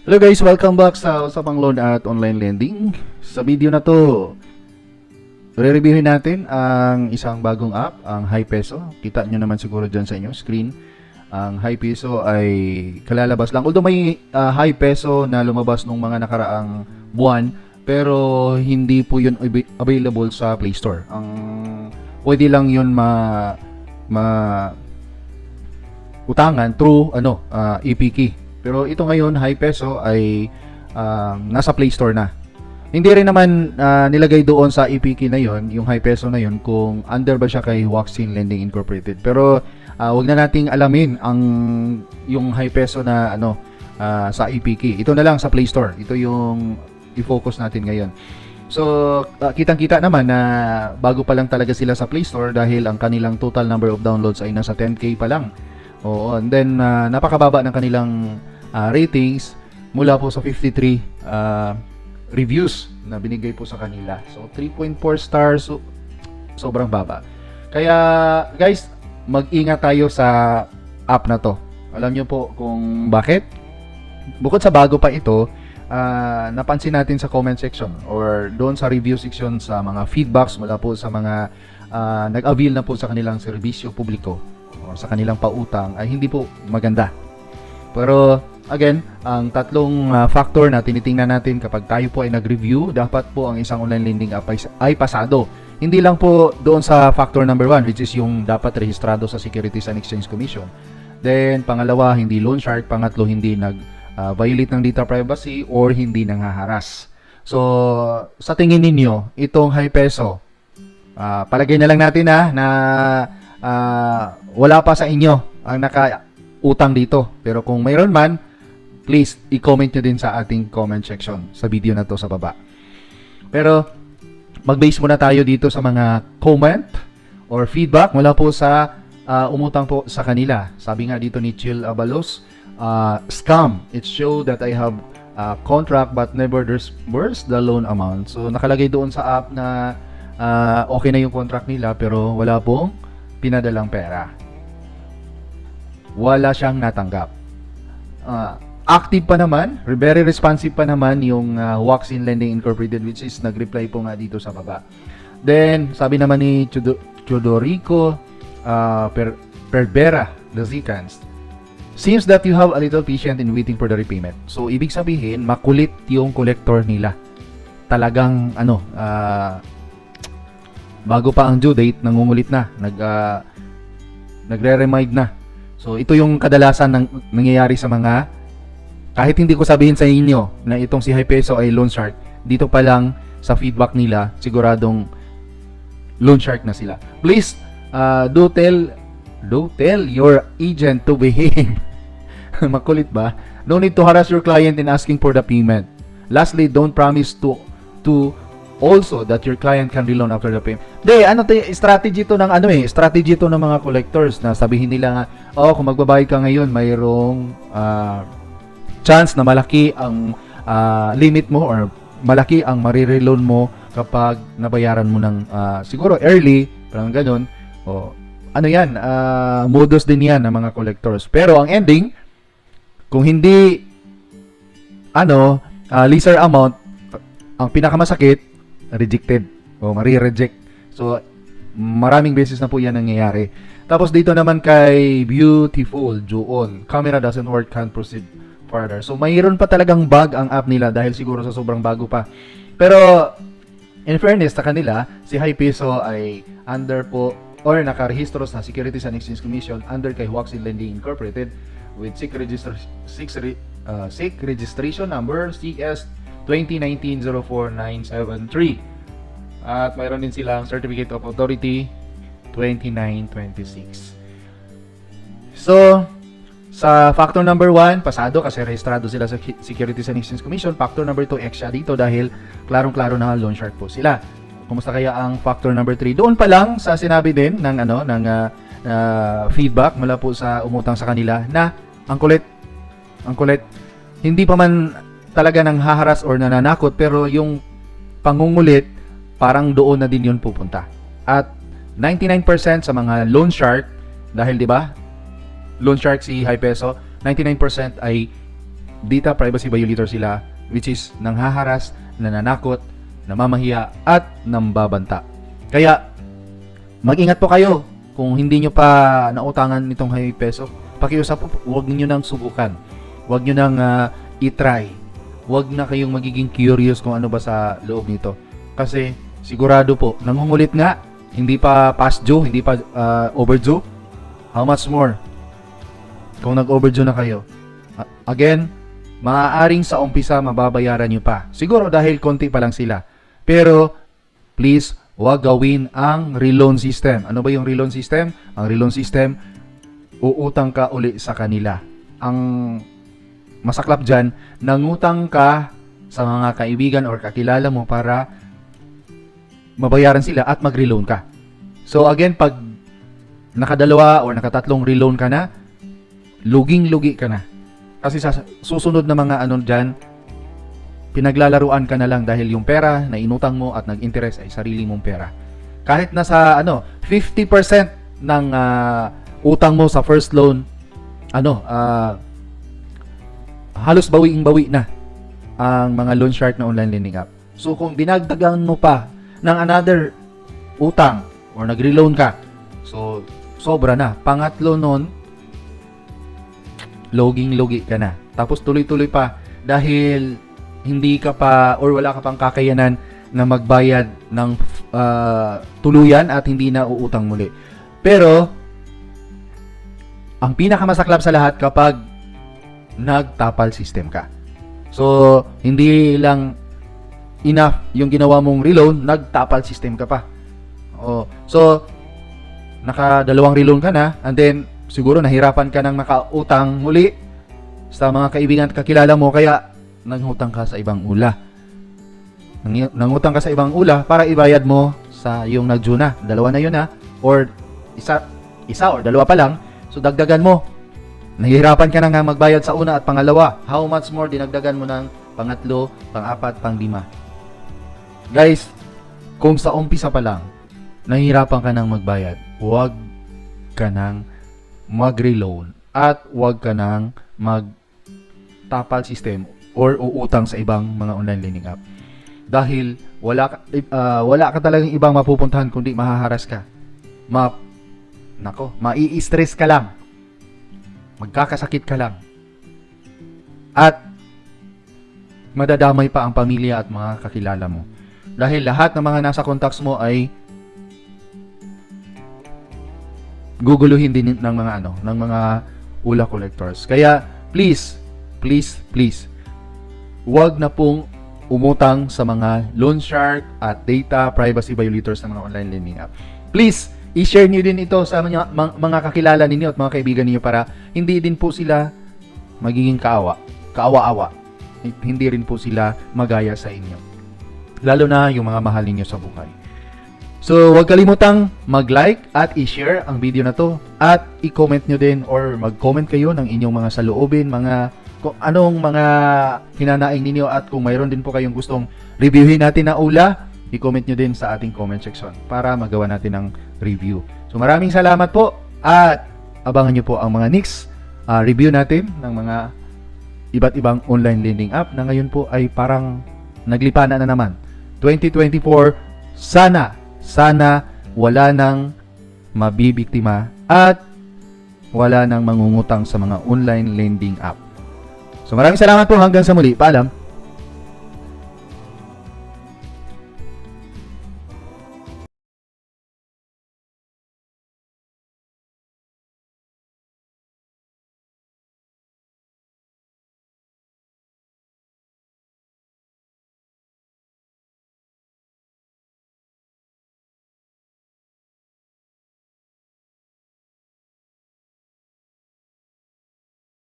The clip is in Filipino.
Hello guys, welcome back sa Usapang Loan at Online Lending. Sa video na to, re-reviewin natin ang isang bagong app, ang High Peso. Kita nyo naman siguro dyan sa inyo screen. Ang High Peso ay kalalabas lang. Although may ah, High Peso na lumabas nung mga nakaraang buwan, pero hindi po yun ab- available sa Play Store. Ang pwede lang yun ma ma utangan through ano ah, EPK. Pero ito ngayon, high peso ay um, nasa Play Store na. Hindi rin naman ah, nilagay doon sa EPK na yon, yung high peso na yon kung under ba siya kay Waxin Lending Incorporated. Pero ah, wag na nating alamin ang yung high peso na ano ah, sa EPK. Ito na lang sa Play Store. Ito yung i-focus natin ngayon. So, ah, kitang-kita naman na bago pa lang talaga sila sa Play Store dahil ang kanilang total number of downloads ay nasa 10k pa lang. Oo, and then ah, napakababa ng kanilang ah, ratings mula po sa 53 ah, reviews na binigay po sa kanila. So 3.4 stars, so, sobrang baba. Kaya guys, mag-ingat tayo sa app na to. Alam nyo po kung bakit? Bukod sa bago pa ito, ah, napansin natin sa comment section or doon sa review section sa mga feedbacks mula po sa mga ah, nag-avail na po sa kanilang serbisyo publiko o sa kanilang pautang ay hindi po maganda. Pero again, ang tatlong ah, factor na tinitingnan natin kapag tayo po ay nag-review, dapat po ang isang online lending app ay, ay pasado. Hindi lang po doon sa factor number one, which is yung dapat rehistrado sa Securities and Exchange Commission. Then, pangalawa, hindi loan shark. Pangatlo, hindi nag-violate ng data privacy or hindi nanghaharas. So, sa tingin ninyo, itong high peso, ah, palagay na lang natin ha, na ah, wala pa sa inyo ang naka-utang dito. Pero kung mayroon man, please, i-comment nyo din sa ating comment section sa video na to sa baba. Pero, mag-base muna tayo dito sa mga comment or feedback mula po sa ah, umutang po sa kanila. Sabi nga dito ni Chill Abalos, ah, scam. It show that I have a contract but never disbursed the loan amount. So nakalagay doon sa app na ah, okay na yung contract nila pero wala pong pinadalang pera. Wala siyang natanggap. Ah, active pa naman, very responsive pa naman yung uh, Waxin Lending Incorporated which is nag-reply po nga dito sa baba. Then, sabi naman ni Chudo, Chudorico uh, per, Perbera Lazicans, Seems that you have a little patient in waiting for the repayment. So, ibig sabihin, makulit yung collector nila. Talagang, ano, ah, bago pa ang due date, nangungulit na. Nag, ah, nagre-remind na. So, ito yung kadalasan ng nangyayari sa mga kahit hindi ko sabihin sa inyo na itong si High Peso ay loan shark, dito pa lang sa feedback nila, siguradong loan shark na sila. Please, uh, do tell do tell your agent to behave. Makulit ba? No need to harass your client in asking for the payment. Lastly, don't promise to to also that your client can reloan after the payment. De, ano to, strategy to ng ano eh, strategy to ng mga collectors na sabihin nila nga, oh, kung magbabayad ka ngayon, mayroong ah, chance na malaki ang ah, limit mo or malaki ang marireloan mo kapag nabayaran mo ng ah, siguro early, parang ganun. O, ano yan, ah, modus din yan ng mga collectors. Pero ang ending, kung hindi ano, ah, lesser amount, ang pinakamasakit, rejected o mari-reject. So, maraming beses na po yan nangyayari. Tapos dito naman kay Beautiful Joon, camera doesn't work, can't proceed further. So, mayroon pa talagang bug ang app nila dahil siguro sa sobrang bago pa. Pero, in fairness sa kanila, si High Peso ay under po or nakarehistro sa Securities and Exchange Commission under kay Waxin Lending Incorporated with SIC, register, SIC, re- uh, SIC registration number CS 2019-04973. At mayroon din silang Certificate of Authority 2926. So, sa factor number 1, pasado kasi rehistrado sila sa Securities and Exchange Commission. Factor number 2, X siya dito dahil klarong-klaro na loan shark po sila. Kumusta kaya ang factor number 3? Doon pa lang sa sinabi din ng ano ng ah, ah, feedback mula po sa umutang sa kanila na ang kulit ang kulit hindi pa man talaga nang haharas or nananakot pero yung pangungulit parang doon na din yun pupunta. At 99% sa mga loan shark dahil 'di ba? Loan shark si High Peso, 99% ay data privacy violator sila which is nanghaharas, nananakot, namamahiya at nambabanta. Kaya mag-ingat po kayo kung hindi nyo pa nautangan nitong high peso. Pakiusap po, huwag niyo nang subukan. Huwag niyo nang ah, i-try. Huwag na kayong magiging curious kung ano ba sa loob nito. Kasi sigurado po, nangungulit nga, hindi pa past due, hindi pa ah, overdue. How much more? Kung nag-overdue na kayo. Again, maaaring sa umpisa mababayaran nyo pa. Siguro dahil konti pa lang sila. Pero, please, huwag gawin ang reloan system. Ano ba yung reloan system? Ang reloan system, uutang ka uli sa kanila. Ang masaklap dyan, nangutang ka sa mga kaibigan or kakilala mo para mabayaran sila at mag-reloan ka. So again, pag nakadalawa or nakatatlong reloan ka na, luging-lugi ka na. Kasi sa susunod na mga ano dyan, pinaglalaruan ka na lang dahil yung pera na inutang mo at nag-interest ay sarili mong pera. Kahit nasa ano, 50% ng ah, utang mo sa first loan, ano, ah, halos bawiing-bawi na ang mga loan shark na online lending app. So kung dinagdagan mo pa ng another utang or nagre-loan ka, so sobra na. Pangatlo nun, loging-logi ka na. Tapos tuloy-tuloy pa dahil hindi ka pa or wala ka pang kakayanan na magbayad ng ah, tuluyan at hindi na uutang muli. Pero ang pinakamasaklap sa lahat kapag nagtapal system ka. So, hindi lang enough yung ginawa mong reloan, nagtapal system ka pa. Oh, so nakadalawang reloan ka na and then siguro nahirapan ka ng makautang muli sa mga kaibigan at kakilala mo kaya nangutang ka sa ibang ula. Nang- Nangutang ka sa ibang ula para ibayad mo sa yung nagjuna. Dalawa na yun ha. Or isa, isa or dalawa pa lang. So dagdagan mo. Nahihirapan ka na nga magbayad sa una at pangalawa. How much more dinagdagan mo ng pangatlo, pang-apat, pang-lima. Guys, kung sa umpisa pa lang, nahihirapan ka nang magbayad, huwag ka nang mag-reloan at huwag ka nang mag-tapal system or uutang sa ibang mga online lending app. Dahil wala ka, ah, wala ka talagang ibang mapupuntahan kundi mahaharas ka. Ma nako, mai-stress ka lang. Magkakasakit ka lang. At madadamay pa ang pamilya at mga kakilala mo. Dahil lahat ng mga nasa contacts mo ay guguluhin din ng mga ano, ng mga ula collectors. Kaya please, please, please, huwag na pong umutang sa mga loan shark at data privacy violators ng mga online lending app. Please, i-share niyo din ito sa mga, mga, kakilala ninyo at mga kaibigan ninyo para hindi din po sila magiging kaawa, kaawa-awa. Hindi rin po sila magaya sa inyo. Lalo na yung mga mahal ninyo sa buhay. So, huwag kalimutang mag-like at i-share ang video na to at i-comment nyo din or mag-comment kayo ng inyong mga saloobin, mga kung anong mga hinanaing ninyo at kung mayroon din po kayong gustong reviewin natin na ula, i-comment nyo din sa ating comment section para magawa natin ng review. So, maraming salamat po at abangan nyo po ang mga next ah, review natin ng mga iba't ibang online lending app na ngayon po ay parang naglipana na naman. 2024, sana, sana wala nang mabibiktima at wala nang mangungutang sa mga online lending app. So maraming salamat po hanggang sa muli. Paalam.